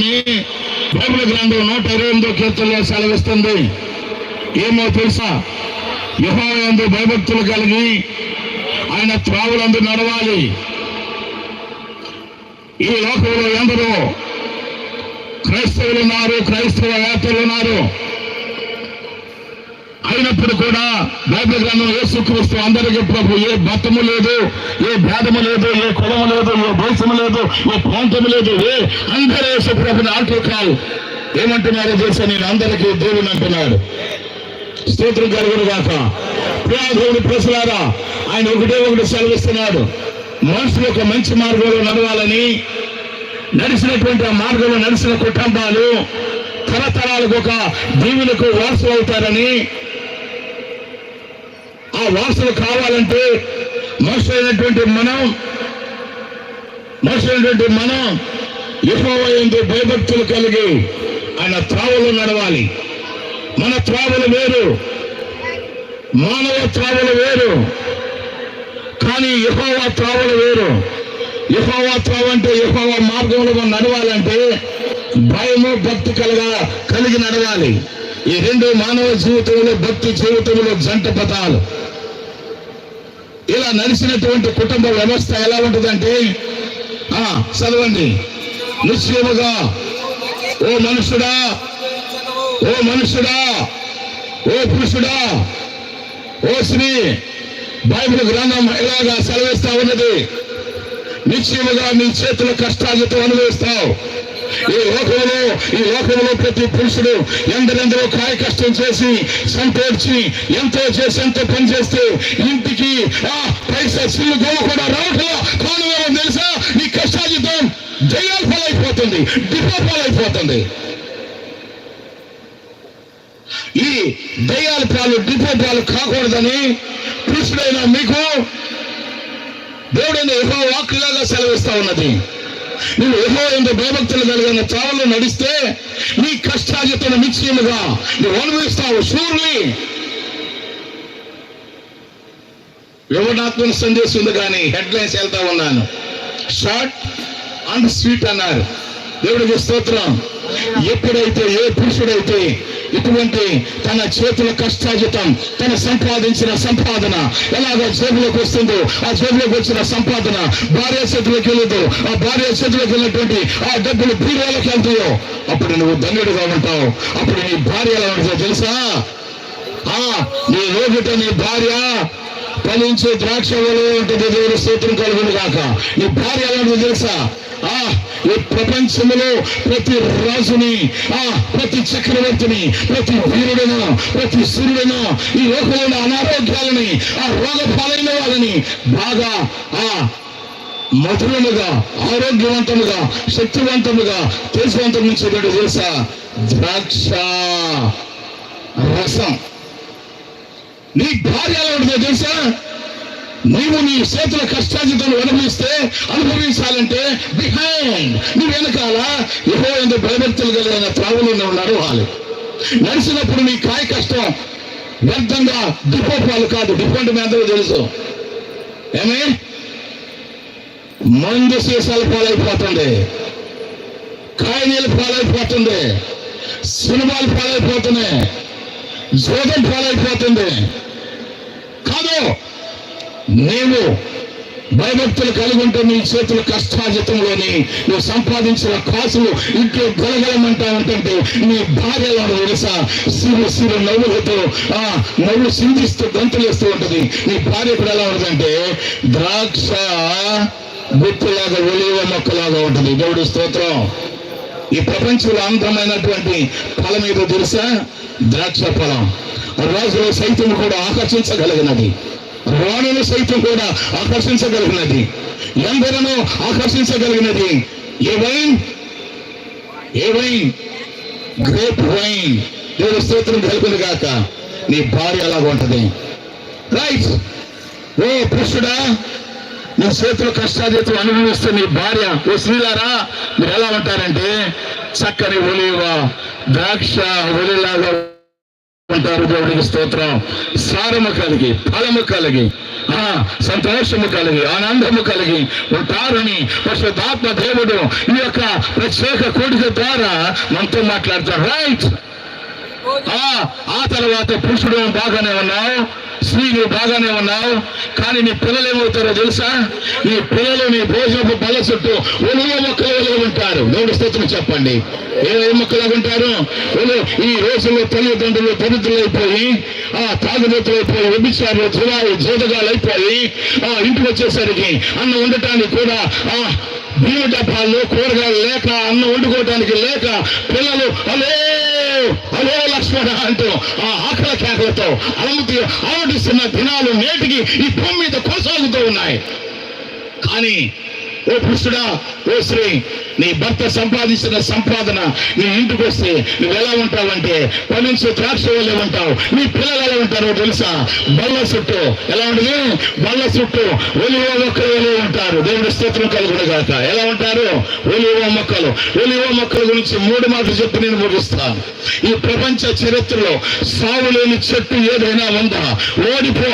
అని బైబిల్ గ్రంథం నూట ఇరవై ఎనిమిదో కీర్తనలో సెలవిస్తుంది. ఏమో తెలుసా? యుహోయందు భయభక్తులు కలిగి ఆయన త్రావులందు నడవాలి. ఈ లోకంలో ఎందరో క్రైస్తవులు ఉన్నారు క్రైస్తవ వేత్తలు ఉన్నారు అయినప్పుడు కూడా బైబిల్ గ్రంథం యేసుక్రీస్తు అందరికీ ప్రభు ఏ మతము లేదు ఏ భేదము లేదు ఏ కులము లేదు ఏ దేశము లేదు ఏ ప్రాంతము లేదు ఏ అందరూ యేసు ప్రభుని ఆటోకాలు ఏమంటున్నారో తెలుసా? నేను అందరికీ దేవుని అంటున్నాడు. స్తోత్రం కలుగురు కాక ప్రియాదేవుని ప్రజలారా ఆయన ఒకటే ఒకటి సెలవిస్తున్నాడు. మనుషులు ఒక మంచి మార్గంలో నడవాలని నడిచినటువంటి ఆ మార్గంలో నడిచిన కుటుంబాలు తరతరాలకు ఒక దీవులకు వారసులు అవుతారని ఆ వాసన కావాలంటే మనుషులైనటువంటి మనం మనుషులైనటువంటి మనం యహోవయందు భయభక్తులు కలిగి ఆయన త్రావలు నడవాలి. మన త్రావలు వేరు మానవ త్రావలు వేరు కానీ యహోవా త్రావలు వేరు. యహోవా త్రావ అంటే యహోవా మార్గంలో మనం నడవాలంటే భయము భక్తి కలగా కలిగి నడవాలి. ఈ రెండు మానవ జీవితంలో భక్తి జీవితంలో జంట పదాలు. ఇలా నడిచినటువంటి కుటుంబ వ్యవస్థ ఎలా ఉంటుందంటే ఆ చదవండి. నిశ్చయముగా ఓ మనుషుడా ఓ మనుషుడా ఓ పురుషుడా ఓ స్త్రీ బైబిల్ గ్రంథం ఇలాగా సెలవిస్తా ఉన్నది? నిశ్చయముగా నీ చేతుల కష్టాలతో అనుభవిస్తావు. ఈ లోకంలో ఈ లోకంలో ప్రతి పురుషుడు ఎందరెందరో కాయ కష్టం చేసి సంతోర్చి ఎంతో చేసి ఎంతో పని చేస్తే ఇంటికి ఆ పైసా సిల్లు గోవ కూడా రావట్లా? కారణం తెలుసా నీ కష్టాజితం జయాల పాలైపోతుంది డిపో పాలైపోతుంది ఈ దయ్యాల పాలు డిపో పాలు కాకూడదని కృష్ణుడైన మీకు దేవుడైన ఎహో వాక్కులాగా సెలవిస్తా ఉన్నది. నువ్వు ఏహో ఎందు భయభక్తులు కలిగిన త్రావలు నడిస్తే నీ కష్టాజితను నిశ్చయముగా నువ్వు అనుభవిస్తావు. సూర్యుని వివరణాత్మక సందేశం ఉంది కానీ హెడ్లైన్స్ వెళ్తా ఉన్నాను. షార్ట్ అండ్ స్వీట్ అన్నారు. దేవుడికి స్తోత్రం. ఎప్పుడైతే ఏ పురుషుడైతే ఇటువంటి తన చేతుల కష్టాజితం తన సంపాదించిన సంపాదన ఎలాగో జేబులోకి వస్తుందో ఆ జేబులోకి వచ్చిన సంపాదన భార్య చేతులకు వెళ్ళదు ఆ భార్య చేతులకు వెళ్ళినటువంటి ఆ డబ్బులు బీరువాలోకి వెళ్తాయో అప్పుడు నువ్వు ధన్యుడుగా ఉంటావు. అప్పుడు నీ భార్య ఎలా ఉంటుందో తెలుసా? ఆ నీ రోగిట నీ భార్య ఫలించే ద్రాక్ష వలె ఉంటుంది దేవుని స్తోత్రం కలుగును కాక నీ భార్య ఎలా ఉంటుందో తెలుసా? ఈ ప్రపంచంలో ప్రతి రాజుని ఆ ప్రతి చక్రవర్తిని ప్రతి వీరుడను ప్రతి సూర్యుడను ఈ లోకంలో అనారోగ్యాలని ఆ రోగ పాలైన వాళ్ళని బాగా ఆ మధురముగా ఆరోగ్యవంతముగా శక్తివంతముగా తేజవంతం నుంచేటట్టు తెలుసా? ద్రాక్ష రసం. నీ భార్య ఎలా తెలుసా? నీవు నీ చేతుల కష్టాజితం అనుభవిస్తే అనుభవించాలంటే బిహైండ్ నీ వెనకాల ఎవో ఎందుకు భయభక్తులు కలిగిన త్రావులు ఉన్నారు వాళ్ళు నడిచినప్పుడు నీ కాయ కష్టం వ్యర్థంగా డిపోపాలు కాదు. డిపో అంటే మీ అందరూ తెలుసు. ఏమే? మందు సీసాలు పాలైపోతుంది. కాయ నీళ్ళు పాలైపోతుంది. సినిమాలు పాలైపోతున్నాయి. జోదం పాలైపోతుంది. కాదు నీవు భయభక్తులు కలిగి ఉంటే నీ చేతులు కష్టాజితంలోని నువ్వు సంపాదించిన కాసులు ఇంట్లో గలగలమంటా ఉంటుంటే నీ భార్యలో తెలుసా సిరు సిరు నవ్వులతో ఆ నవ్వు సింధిస్తూ గంతులేస్తూ ఉంటుంది. నీ భార్య కూడా ఎలా ఉంటుందంటే ద్రాక్ష గుత్తులాగా ఒలివ మొక్కలాగా ఉంటుంది. దేవుడు స్తోత్రం. ఈ ప్రపంచంలో అంధమైనటువంటి ఫలం ఏదో తెలుసా? ద్రాక్ష ఫలం. రాజులు సైతం కూడా ఆకర్షించగలిగినది. రాణులు సైతం కూడా ఆకర్షించగలిగినది. ఎందరను ఆకర్షించగలిగినది. ఏ వైన్? ఏ వైన్? Grape wine. దేవుడు స్తోత్రం కలుగును గాక. నీ భార్య అలాగ ఉంటది. రైట్ ఓ పురుషుడా నీ చేతులు కష్టాజీతం అనుభవిస్తే నీ భార్య. ఓ స్త్రీలారా మీరు ఎలా ఉంటారంటే చక్కని ఒలివ ద్రాక్ష ఒలిలాగా ఉంటారు దేవుడికి స్తోత్రం. సారము కలిగి ఫలము కలిగి ఆ సంతోషము కలిగి ఆనందము కలిగి ఉంటారని పరిశుద్ధాత్మ దేవుడు ఈ యొక్క ప్రత్యేక కోడిక ద్వారా మనతో మాట్లాడతారు రైట్ ఆ తర్వాత పురుషుడు బాగానే ఉన్నావు స్త్రీ నువ్వు బాగానే ఉన్నావు కానీ నీ పిల్లలు ఏమవుతారో తెలుసా? నీ పిల్లలు నీ భోజనపు బల చుట్టూ ఒలువ మొక్కలు ఉంటారు. దేవుడి స్తోత్రం చెప్పండి. ఏ ఏ మొక్కలు ఉంటారు? ఈ రోజుల్లో తల్లిదండ్రులు దరిద్రులైపోయి ఆ తాగుబోతులైపోయి వ్యభిచారులు జులాయి జోదగాలు అయిపోయి ఆ ఇంటికి వచ్చేసరికి అన్నం ఉండటానికి కూడా ఆ బియ్య డబ్బాలు కూరగాయలు లేక అన్నం వండుకోవటానికి లేక పిల్లలు అలే హలో లక్ష్మణ అంటూ ఆ ఆకల కేకలతో అలముతి అలమటిస్తున్న దినాలు నేటికి ఈ భూమి మీద కొనసాగుతూ ఉన్నాయి. కానీ ఓ పురుషుడా ఓ స్త్రీ నీ భర్త సంపాదించిన సంపాదన నీ ఇంటికి వస్తే నువ్వు ఎలా ఉంటావంటే పనించు ద్రాక్ష వల్లే ఉంటావు. నీ పిల్లలు ఎలా ఉంటారో తెలుసా? బల్ల చుట్టూ. ఎలా ఉంటుంది? బల్ల చుట్టూ ఒలివ మొక్కలు వలె ఉంటారు. దేవుడి స్తోత్రం కలుగుడుగాక ఎలా ఉంటారు? ఒలివ మొక్కలు. ఒలివ మొక్కల గురించి మూడు మాటలు చెప్పి నేను ముగిస్తాను. ఈ ప్రపంచ చరిత్రలో సాగు లేని చెట్టు ఏదైనా ఉందా? ఓడిపో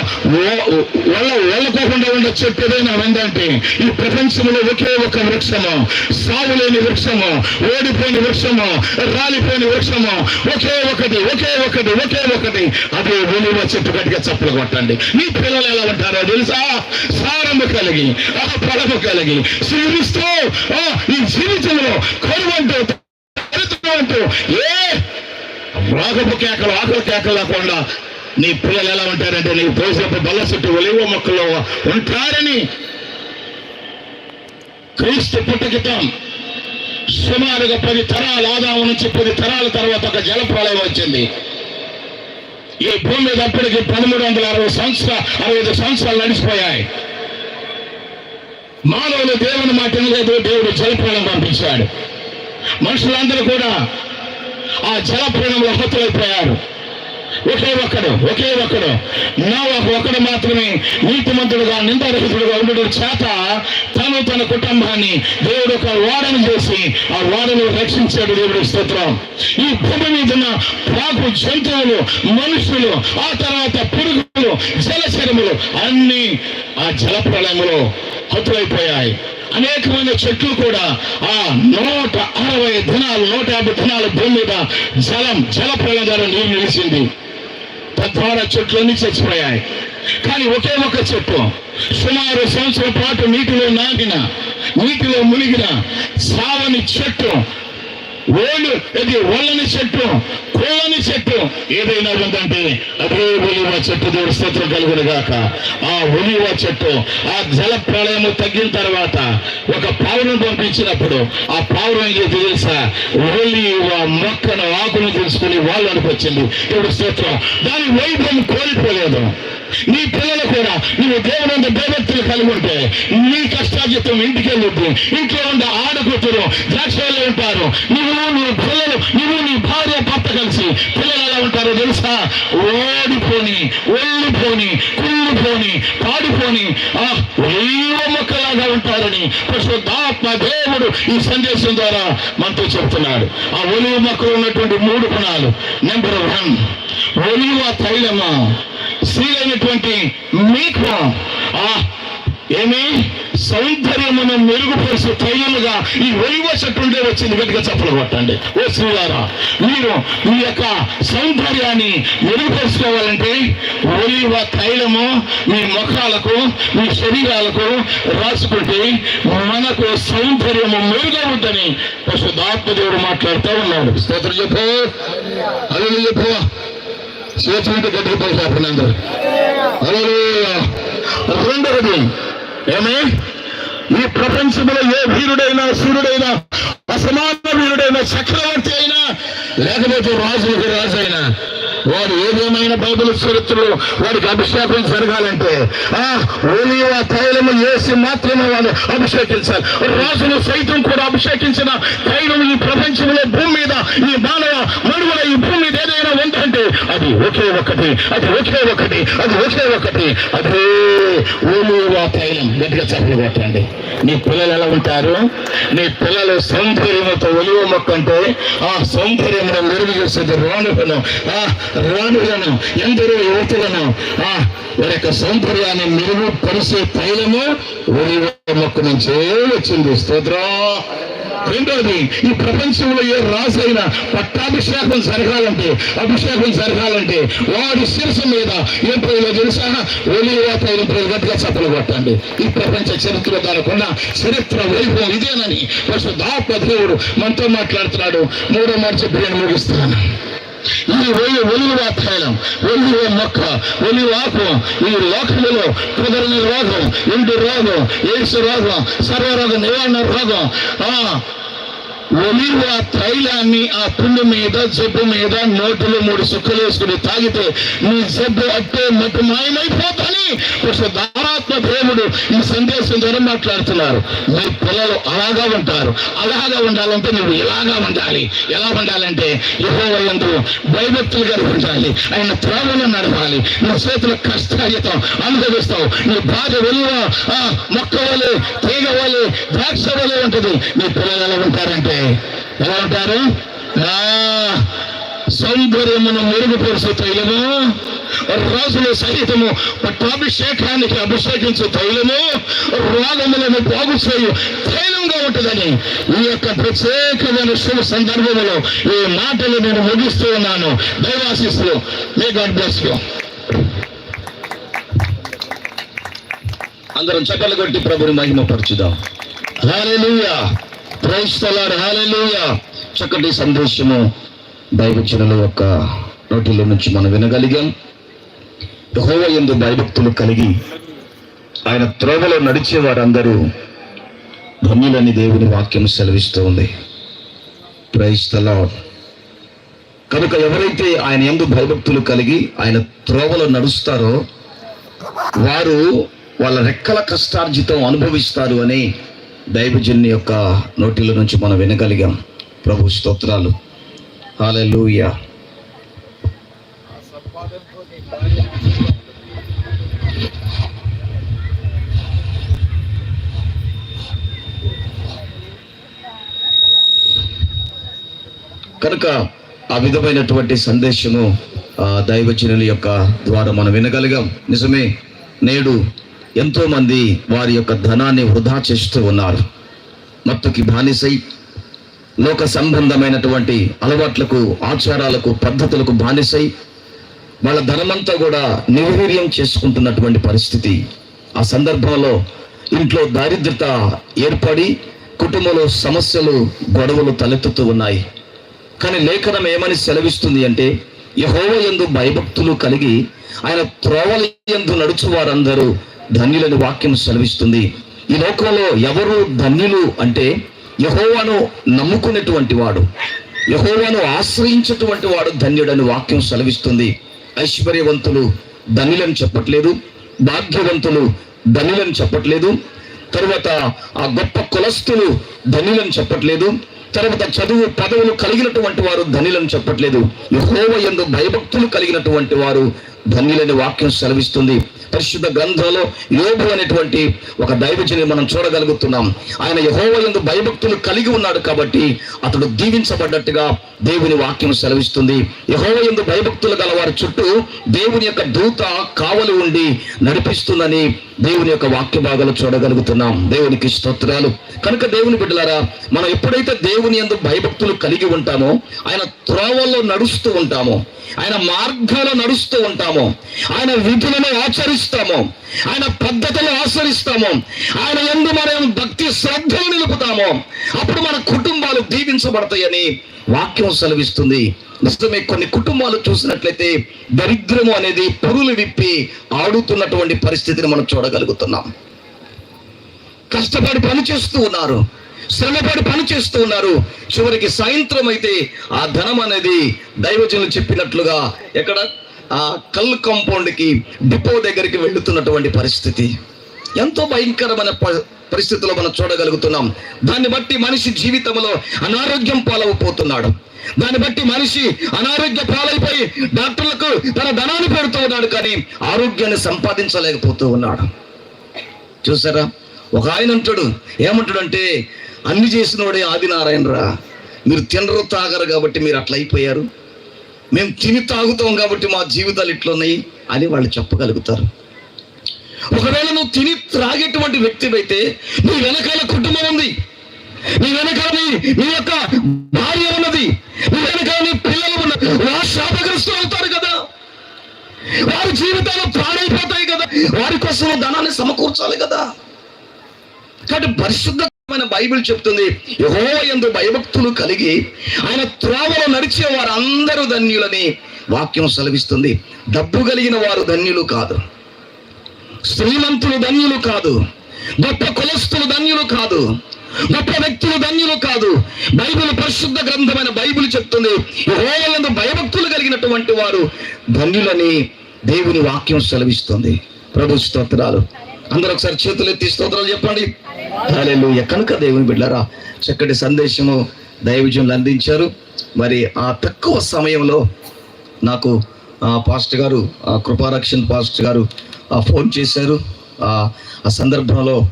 వల్ల వెళ్ళకోకుండా ఉన్న చెట్టు ఏదైనా ఉందంటే ఈ ప్రపంచంలో ఒకే ఒక వృక్షము. సాగు లేని వృక్షము ఓడిపోయిన వృక్షము రాలిపోయిన వృక్షము ఒకే ఒకటి ఒకే ఒకటి ఒకే ఒకటి. అదే విలువ చెట్టు గట్టిగా చప్పులు కొట్టండి. మీ పిల్లలు ఎలా ఉంటారో తెలుసా? సారము కలిగి ఆ పడము కలిగి జీవిస్తూ ఆ, ఈ జీవితంలో కరువంటూ అంటూ ఏ రాగపు కేకలు ఆకలి కేకలు లేకుండా నీ పిల్లలు ఎలా ఉంటారంటే నీ భోజనపు బల్ల చుట్టూ ఒలివ మొక్కలో ఉంటారని క్రీస్తు పుట్టకితం సుమారుగా పది తరాల ఆదాము నుంచి పది తరాల తర్వాత ఒక జల ప్రళయం వచ్చింది. ఈ భూమి మీద అప్పటికి పదమూడు వందల అరవై సంవత్సరాలు అరవై ఐదు సంవత్సరాలు నడిచిపోయాయి. మానవులు దేవుని మాట లేదు దేవుడు జలప్రాణం పంపించాడు. మనుషులందరూ కూడా ఆ జలప్రాణంలో హతులైపోయారు. ఒకే ఒక్కడు ఒకే ఒక్కడు. నా ఒకడు మాత్రమే నీతిమంతుడుగా నిందారహితుడుగా ఉండడం చేత తను తన కుటుంబాన్ని దేవుడు ఒక వాడను చేసి ఆ వాడను రక్షించాడు దేవుడు స్తోత్రం. ఈ భూమి మీద ఉన్న ప్రాకు జంతువులు మనుషులు ఆ తర్వాత పురుగు జలచరములు అన్ని ఆ జల ప్రళయములో హతులైపోయాయి. అనేకమైన చెట్లు కూడా ఆ నూట అరవై దినాలు నూట యాభై దినాలు భూమి మీద జలం జల ప్రళయం ద్వారా నీరు నిలిచింది. తద్వారా చెట్లన్నీ చచ్చిపోయాయి. కానీ ఒకే ఒక చెట్టు సుమారు సంవత్సరం పాటు నీటిలో నాగిన నీటిలో మునిగిన సావని చెట్టు ఓళ్ళు ఇది ఓళ్ళని చెట్టు కోళ్ళని చెట్టు. ఏదైనా ఉందంటే అదే ఒలివ చెట్టు దేవుడు స్తోత్రం కలుగును గాక. ఆ ఒలివ చెట్టు ఆ జల ప్రళయము తగ్గిన తర్వాత ఒక పావును పంపించినప్పుడు ఆ పావురం ఏం చేసి తెలుసా? ఒలివ మొక్కను ఆకును తెలుసుకుని వాళ్ళు అనుకొచ్చింది దేవుడు స్తోత్రం. దాని వైభవం కోల్పోలేదు. నీ పిల్లలు కూడా నువ్వు దేవుడు దేవత్తులు కలిగి ఉంటే నీ కష్టాజితం ఇంటికి వెళ్ళొద్దు. ఇంట్లో ఉండే ఆడకూతురు ద్రాక్షలో ఉంటారు. నువ్వు నీ పిల్లలు నువ్వు నీ భార్య భర్త కలిసి పిల్లలు ఎలా ఉంటారో తెలుసా? ఓడిపోని ఒళ్ళిపోని కుళ్ళిపోని పాడిపోని ఆ ఒలివ మొక్కలాగా ఉంటారని పరిశుద్ధాత్మ దేవుడు ఈ సందేశం ద్వారా మనతో చెప్తున్నాడు. ఆ ఒలివ మొక్కలు ఉన్నటువంటి మూడు గుణాలు. నెంబర్ వన్ ఒలివ తైలమా. స్త్రీలైనటువంటి మీకు ఆ ఏమి? సౌందర్యమును మెరుగుపరిచే తైలముగా ఈ ఒలివ చెట్టు ఉండే వచ్చింది గట్టిగా చెప్పలు కొట్టండి. ఓ శ్రీవారా మీరు మీ యొక్క సౌందర్యాన్ని మెరుగుపరుచుకోవాలంటే ఒలివ తైలము మీ ముఖాలకు మీ శరీరాలకు రాసుకుంటే మనకు సౌందర్యము మెరుగవుద్దని పరిశుద్ధాత్మదేవుడు మాట్లాడుతూ ఉన్నాడు. స్తోత్రం చెప్పు. అల్లు చెప్పు. చేతులంటే గట్టిగా పైకి చెప్పండి రెండవది ఏమే? ఈ ప్రపంచంలో ఏ వీరుడైనా సూర్యుడైనా అసమాన వీరుడైనా చక్రవర్తి అయినా లేకపోతే రాజులకు రాజు అయినా వాడు ఏదేమైనా బైబిల్ చరిత్రలో వాడికి అభిషేకం జరగాలంటే ఆ ఒలివ తైలము వేసి మాత్రమే వాడు అభిషేకించాలి. రాజును సైతం కూడా అభిషేకించిన తైలం ఈ ప్రపంచంలో భూమి మీద ఈ మానవ మనుగడ ఈ భూమి మీద ఏదైనా ఉందంటే అది అది ఒకే ఒకటి అది ఒకే ఒకటి అది ఒకే ఒకటి అదే ఓలివా తైలం. గట్టిగా చెప్పలు కొట్టండి నీ పిల్లలు ఎలా ఉంటారు? నీ పిల్లలు సౌందర్యంతో ఒలివ మొక్క అంటే ఆ సౌందర్యమును మెరుగు చేసేది రాణుగను ఆ రాణులను ఎందరో యువతులను. ఆ వారి యొక్క సౌందర్యాన్ని మెరుగుపరిచే తైలము ఒలివ మొక్క నుంచే వచ్చింది. స్తోత్రం. రెండోది ఈ ప్రపంచంలో ఏ రాజైనా పట్టాభిషేకం జరగాలంటే అభిషేకం జరగాలంటే వాడి శిరసు మీద ఏం పోయిందో తెలుసా? ఒలివా తైలం పోయి గట్టిగా చప్పలు కొట్టండి. ఈ ప్రపంచ చరిత్ర దానికున్న చరిత్ర వైభవం ఇదేనని ఫస్ట్ దాప దేవుడు మనతో మాట్లాడుతున్నాడు. మూడో మాట చెప్పి నేను ముగిస్తున్నాను ఈ ఒలి ఒలివ తైలం ఒలివ మొక్క ఒలివ ఆకు ఈ లోకములో కుదరని రోగం ఎండు రోగం ఏసు రోగం సర్వరోగ నివారణ రోగం ఆ ఒలివ తైలాన్ని ఆ పుండు మీద జబ్బు మీద నోటులో మూడు సుక్కలు వేసుకుని తాగితే నీ జబ్బు అట్టే మట్టి మాయమైపోతాని దారాత్మ దేవుడు ఈ సందేశం ద్వారా మాట్లాడుతున్నారు. మీ పిల్లలు అలాగా ఉంటారు. అలాగా ఉండాలంటే నువ్వు ఇలాగా ఉండాలి. ఎలా ఉండాలంటే యహోవయందు భయభక్తులుగా ఉండాలి ఆయన త్రోవలో నడవాలి. నీ చేతుల కష్టాయుతం అనుభవిస్తావు. నీ భార్య విలువ ఆ మొక్క వలె తీగ వలె ద్రాక్ష వలె ఉంటుంది. నీ పిల్లలు ఎలా ఉంటారంటే ఎలా ఉంటారు ఆ సౌందర్యమును మెరుగుపరిచే తైలము రాజుల సహితము పట్టాభిషేకానికి అభిషేకించే తైలము రోగములను బాగు చేయు తైలంగా ఉంటుందని ఈ యొక్క ప్రత్యేకమైన శుభ సందర్భంలో ఈ మాటలు నేను ముగిస్తూ ఉన్నాను. దైవాశిస్సులు మే గాడ్ బ్లెస్ యూ అందరం చక్కలు కొట్టి ప్రభుని మహిమపరచుదాం. హాలెలూయా క్రైస్తలాడు హాలెలూయా చక్కటి సందేశము దైవచనుల యొక్క నోటిలో నుంచి మనం వినగలిగాం. యెహోవ ఎందు భయభక్తులు కలిగి ఆయన త్రోవలో నడిచే వారందరూ ధన్యులని దేవుని వాక్యం సెలవిస్తూ ఉంది. క్రైస్తలా కనుక ఎవరైతే ఆయన ఎందు భయభక్తులు కలిగి ఆయన త్రోవలో నడుస్తారో వారు వాళ్ళ రెక్కల కష్టార్జితం అనుభవిస్తారు అని దైవజన్ని యొక్క నోటిల నుంచి మనం వినగలిగాం. ప్రభు స్తోత్రాలు. హాలూయ కనుక ఆ విధమైనటువంటి సందేశము దైవజనుల యొక్క ద్వారా మనం వినగలిగాం. నిజమే నేడు ఎంతో మంది వారి యొక్క ధనాన్ని వృధా చేస్తూ ఉన్నారు. మత్తుకి బానిసై లోక సంబంధమైనటువంటి అలవాట్లకు ఆచారాలకు పద్ధతులకు బానిసై వాళ్ళ ధనమంతా కూడా నిర్వీర్యం చేసుకుంటున్నటువంటి పరిస్థితి. ఆ సందర్భంలో ఇంట్లో దారిద్రత ఏర్పడి కుటుంబంలో సమస్యలు గొడవలు తలెత్తుతూ ఉన్నాయి. కానీ లేఖనం ఏమని సెలవిస్తుంది అంటే యహోవ యందు భయభక్తులు కలిగి ఆయన త్రోవల యందు నడుచు వారందరూ ధన్యులని వాక్యం సెలవిస్తుంది. ఈ లోకంలో ఎవరు ధన్యులు అంటే యహోవాను నమ్ముకునేటువంటి వాడు. యహోవాను ఆశ్రయించేటువంటి వాడు ధన్యుడని వాక్యం సెలవిస్తుంది. ఐశ్వర్యవంతులు ధన్యులని చెప్పట్లేదు. భాగ్యవంతులు ధన్యులని చెప్పట్లేదు. తర్వాత ఆ గొప్ప కులస్తులు ధన్యులని చెప్పట్లేదు. తర్వాత చదువు పదవులు కలిగినటువంటి వారు ధనులను చెప్పట్లేదు. యహోవ ఎందు భయభక్తులు కలిగినటువంటి వారు ధన్యులని వాక్యం సెలవిస్తుంది. పరిశుద్ధ గ్రంథంలో యోగు అనేటువంటి ఒక దైవజని మనం చూడగలుగుతున్నాం. ఆయన యహోవ యందు భయభక్తులు కలిగి ఉన్నాడు కాబట్టి అతడు దీవించబడ్డట్టుగా దేవుని వాక్యం సెలవిస్తుంది. యహోవ యందు భయభక్తులు గల వారి చుట్టూ దేవుని యొక్క దూత కావలి ఉండి నడిపిస్తుందని దేవుని యొక్క వాక్య భాగాలు చూడగలుగుతున్నాం. దేవునికి స్తోత్రాలు. కనుక దేవుని బిడ్డలారా మనం ఎప్పుడైతే దేవుని యందు భయభక్తులు కలిగి ఉంటామో ఆయన త్రోవల్లో నడుస్తూ ఉంటామో ఆయన మార్గాల్లో నడుస్తూ ఉంటామో ఆయన విధులను ఆచరిస్తామో ఆయన పద్ధతులు ఆచరిస్తామో ఆయన ఎందు మనం భక్తి శ్రద్ధలు నిలుపుతామో అప్పుడు మన కుటుంబాలు దీవించబడతాయని వాక్యం సెలవిస్తుంది. నిజమే కొన్ని కుటుంబాలు చూసినట్లయితే దరిద్రము అనేది పురులు విప్పి ఆడుతున్నటువంటి పరిస్థితిని మనం చూడగలుగుతున్నాం. కష్టపడి పని చేస్తూ ఉన్నారు. శ్రమపడి పని చేస్తూ ఉన్నారు. చివరికి సాయంత్రం అయితే ఆ ధనం అనేది దైవజనులు చెప్పినట్లుగా ఎక్కడ? ఆ కల్ కాంపౌండ్కి డిపో దగ్గరికి వెళుతున్నటువంటి పరిస్థితి. ఎంతో భయంకరమైన పరిస్థితిలో మనం చూడగలుగుతున్నాం. దాన్ని బట్టి మనిషి జీవితంలో అనారోగ్యం పాలవపోతున్నాడు. దాన్ని బట్టి మనిషి అనారోగ్య పాలైపోయి డాక్టర్లకు తన ధనాన్ని పెడుతూ ఉన్నాడు కానీ ఆరోగ్యాన్ని సంపాదించలేకపోతూ ఉన్నాడు. చూసారా? ఒక ఆయన అంటాడు ఏమంటాడంటే అన్ని చేసినోడే ఆదినారాయణరా. మీరు తినరు తాగరు కాబట్టి మీరు అట్లా అయిపోయారు. మేము తిని తాగుతాం కాబట్టి మా జీవితాలు ఇట్లున్నాయి అని వాళ్ళు చెప్పగలుగుతారు. ఒకవేళ నువ్వు తిని త్రాగేటువంటి వ్యక్తి అయితే నీ వెనకాల కుటుంబం ఉంది. నీ వెనకాల నీ- నీ యొక్క భార్య ఉన్నది. నీ వెనకాల నీ పిల్లలు ఉన్నది వారు శాపగ్రస్తులు అవుతారు కదా. వారి జీవితాలు పాడైపోతాయి కదా. వారి కోసం ధనాన్ని సమకూర్చాలి కదా. కాబట్టి పరిశుద్ధమైన బైబిల్ చెప్తుంది యహో ఎందు భయభక్తులు కలిగి ఆయన త్రోవలో నడిచే వారు అందరూ ధన్యులని వాక్యం సెలవిస్తుంది. డబ్బు కలిగిన వారు ధన్యులు కాదు. శ్రీమంతులు ధన్యులు కాదు. గొప్ప కులస్తులు ధన్యులు కాదు. గొప్ప వ్యక్తులు ధన్యులు కాదు. బైబిల్ పరిశుద్ధ గ్రంథమైన బైబిల్ చెప్తుంది యహోయందు భయభక్తులు కలిగినటువంటి వారు ధన్యులని దేవుని వాక్యం సెలవిస్తుంది. ప్రభు స్తోత్రాలు. అందరూ ఒకసారి చేతులు ఎత్తి స్తోత్రాలు చెప్పండి. హల్లెలూయా. కనుక దేవుని బిడ్డారా చక్కటి సందేశము దైవజనులు అందించారు. మరి ఆ తక్కువ సమయంలో నాకు ఆ, పాస్టర్ గారు ఆ, కృపారక్షణ్ పాస్టర్ గారు ఆ, ఫోన్ చేశారు. ఆ, సందర్భంలో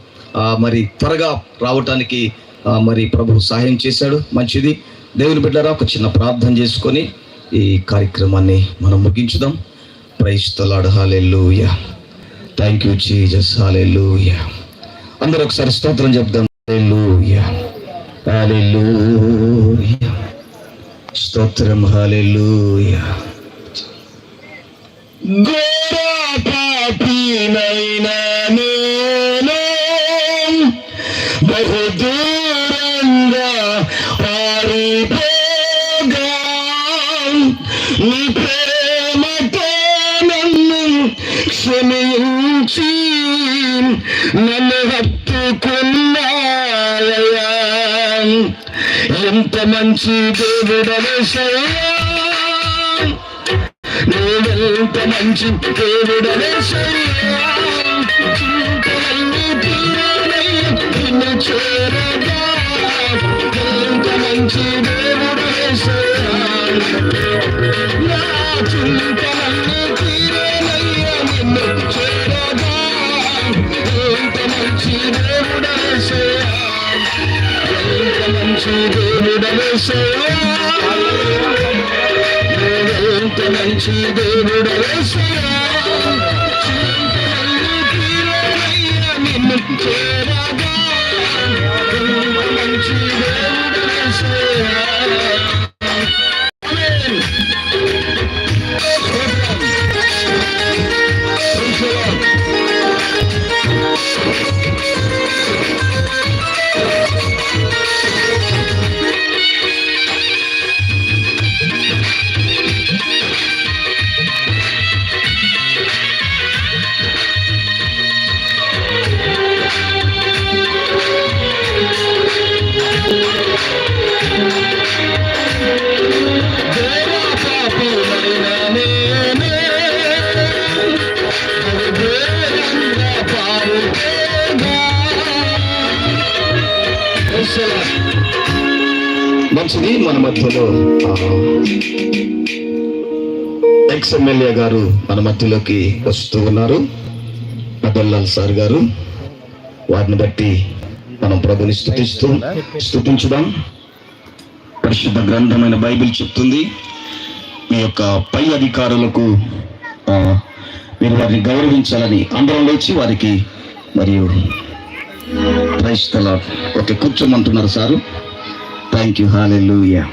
మరి త్వరగా రావటానికి మరి ప్రభు సహాయం చేశాడు. మంచిది. దేవుని బిడ్డరా ఒక చిన్న ప్రార్థన చేసుకొని ఈ కార్యక్రమాన్ని మనం ముగించుదాం. Praise hallelujah. Thank you Jesus hallelujah అందరూ ఒకసారి స్తోత్రం చెప్దాం. హాలెల్లుయా హాలెల్లుయా స్తోత్రం. హాలెల్లుయా ఘోర పాపినైన నేను బహుదూరంగా పారిపోగా. నీ ప్రేమతో నుంచి నన్ను హత్తుకున్నావయ్యా ఎంత మంచి దేవుడనేసయ్యా. నువ్వెంత మంచి దేవుడనే ఎంత మంచి దేవుడు నిన్ను మధ్యలోకి వస్తూ ఉన్నారు. అదల్లాల్ సార్ గారు వారిని బట్టి మనం ప్రభుని స్థుతిస్తూ స్థుతించుదాం. పరిశుద్ధ గ్రంథమైన బైబిల్ చెప్తుంది మీ యొక్క పై అధికారులకు మీరు వారిని గౌరవించాలని అందరం లేచి వారికి మరియు క్రైస్తల ఓకే కూర్చోమంటున్నారు సారు. థ్యాంక్ యూ హాలెలూయా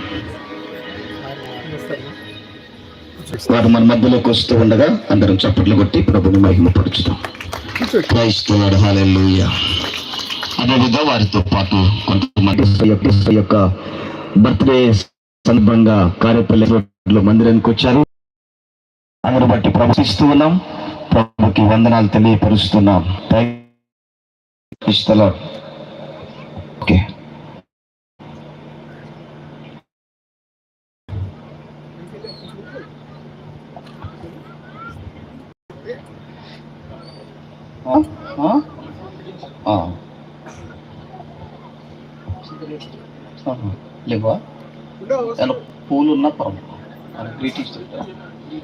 వారు మన మధ్యలోకి వస్తూ ఉండగా అందరం చప్పట్లు కొట్టి ప్రభుని మహిమపరుచుతాం. క్రైస్తలాడు హాలెలూయా అదేవిధంగా వారితో పాటు కొంతమంది యొక్క బర్త్డే సందర్భంగా కార్యపల్లి మందిరానికి వచ్చారు. అందరు బట్టి ప్రవశిస్తూ ఉన్నాం. ప్రభుకి వందనాలు తెలియపరుస్తున్నాం. ఓకే ఆ? ఆ? ఆ. ఆహా. లేవా? పూలు ఉన్న పర్వాలేదు. గ్రీటింగ్స్ చెప్తారా?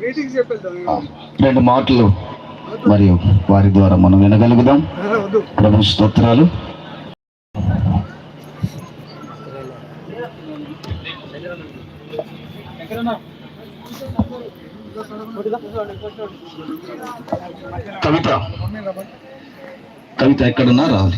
మీటింగ్ చెప్పేద్దాం. ఆ, రెండు మాటలు మరియు వారి ద్వారా మనం వినగలుగుదాం. ప్రభు స్తోత్రాలు. కవిత. కవిత ఎక్కడున్నా? రావాలి.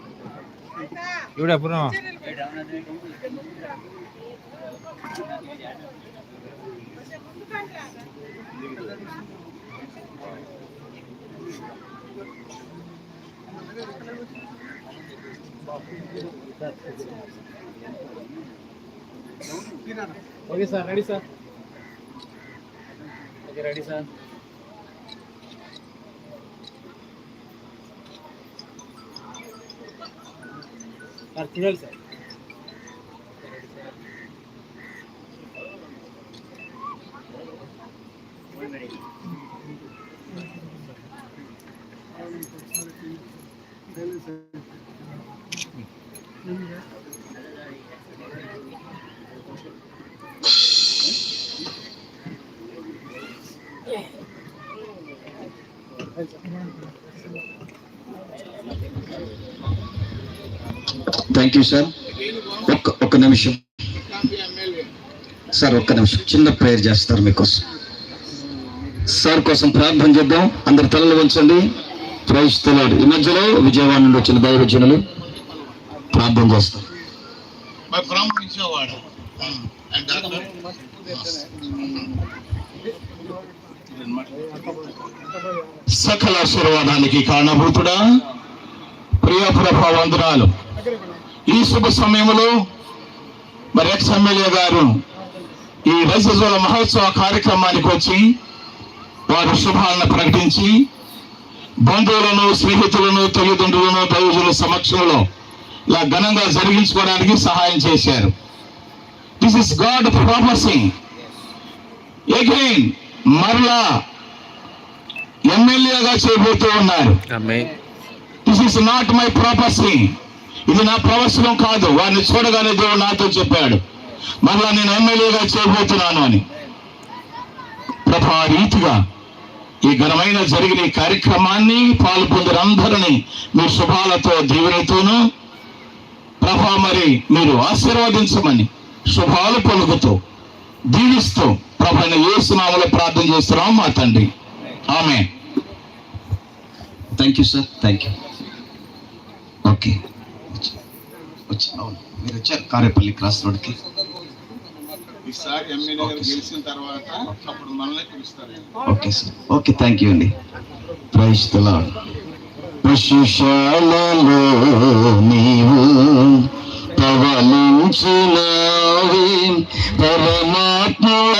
నవ్వుడు పూర్ణ వచ్చిందా పూర్ణ వచ్చిందా పూర్ణ ఏం చేయాలి ఇవిడ పూర్ణమా okay sir ready sir okay ready sir sir చూడాలి థ్యాంక్ యూ సార్ ఒక్క ఒక్క నిమిషం. సార్ ఒక్క నిమిషం. చిన్న ప్రేయర్ చేస్తారు మీకోసం. సార్ కోసం ప్రార్థన చేద్దాం. అందరు తలలు వంచండి. ప్రవేశిస్తున్నాడు ఈ మధ్యలో విజయవాడ నుండి వచ్చిన దైవజనులు ప్రార్థన doctor? సకల ఆశీర్వాదానికి కారణభూతుడా. ప్రియ ప్రభా వందనాలు. ఈ శుభ సమయంలో మరి ఎక్స్ ఎమ్మెల్యే గారు ఈ వైసజోల మహోత్సవ కార్యక్రమానికి వచ్చి వారు శుభాలను ప్రకటించి బంధువులను స్నేహితులను తల్లిదండ్రులను దైవజుల సమక్షంలో ఇలా ఘనంగా జరిగించుకోవడానికి సహాయం చేశారు. This is God prophesying again మరలా ఎమ్మెల్యేగా చేయబోతూ ఉన్నారు. This is not my prophesying ఇది నా ప్రవచనం కాదు. వారిని చూడగానే దేవుడు నాతో చెప్పాడు. మరలా నేను ఎమ్మెల్యేగా చేయబోతున్నాను అని. ప్రభా రీతిగా ఈ ఘనమైన జరిగిన ఈ కార్యక్రమాన్ని పాల్పొందరందరినీ మీ శుభాలతో దీవెనతోనూ ప్రభా మరి మీరు ఆశీర్వదించమని శుభాలు పలుకుతూ దీవిస్తూ ప్రభైన ఏసునామలో ప్రార్థన చేస్తున్నాం మా తండ్రి. ఆమె thank you sir thank you okay వచ్చి మీరు వచ్చారు కారేపల్లి క్రాస్ రోడ్కి. కి సార్ ఓకే థ్యాంక్ యూ అండి. నీవు పరమాత్మవు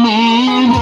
నీవు.